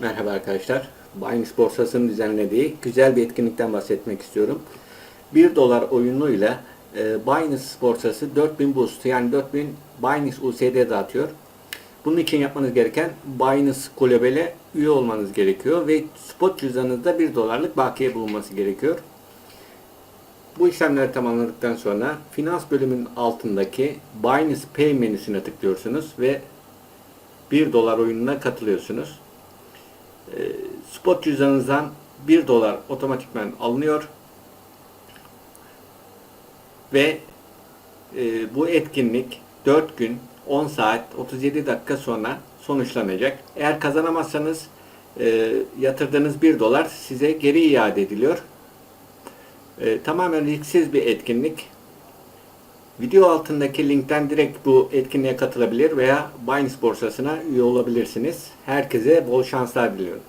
Merhaba arkadaşlar. Binance borsasının düzenlediği güzel bir etkinlikten bahsetmek istiyorum. 1 dolar oyunuyla e, Binance borsası 4000 boost yani 4000 Binance USD dağıtıyor. Bunun için yapmanız gereken Binance Global'e üye olmanız gerekiyor ve spot cüzdanınızda 1 dolarlık bakiye bulunması gerekiyor. Bu işlemleri tamamladıktan sonra finans bölümünün altındaki Binance Pay menüsüne tıklıyorsunuz ve 1 dolar oyununa katılıyorsunuz. E, spot cüzdanınızdan 1 dolar otomatikman alınıyor. Ve e, bu etkinlik 4 gün 10 saat 37 dakika sonra sonuçlanacak. Eğer kazanamazsanız e, yatırdığınız 1 dolar size geri iade ediliyor. E, tamamen risksiz bir etkinlik. Video altındaki linkten direkt bu etkinliğe katılabilir veya Binance borsasına üye olabilirsiniz. Herkese bol şanslar diliyorum.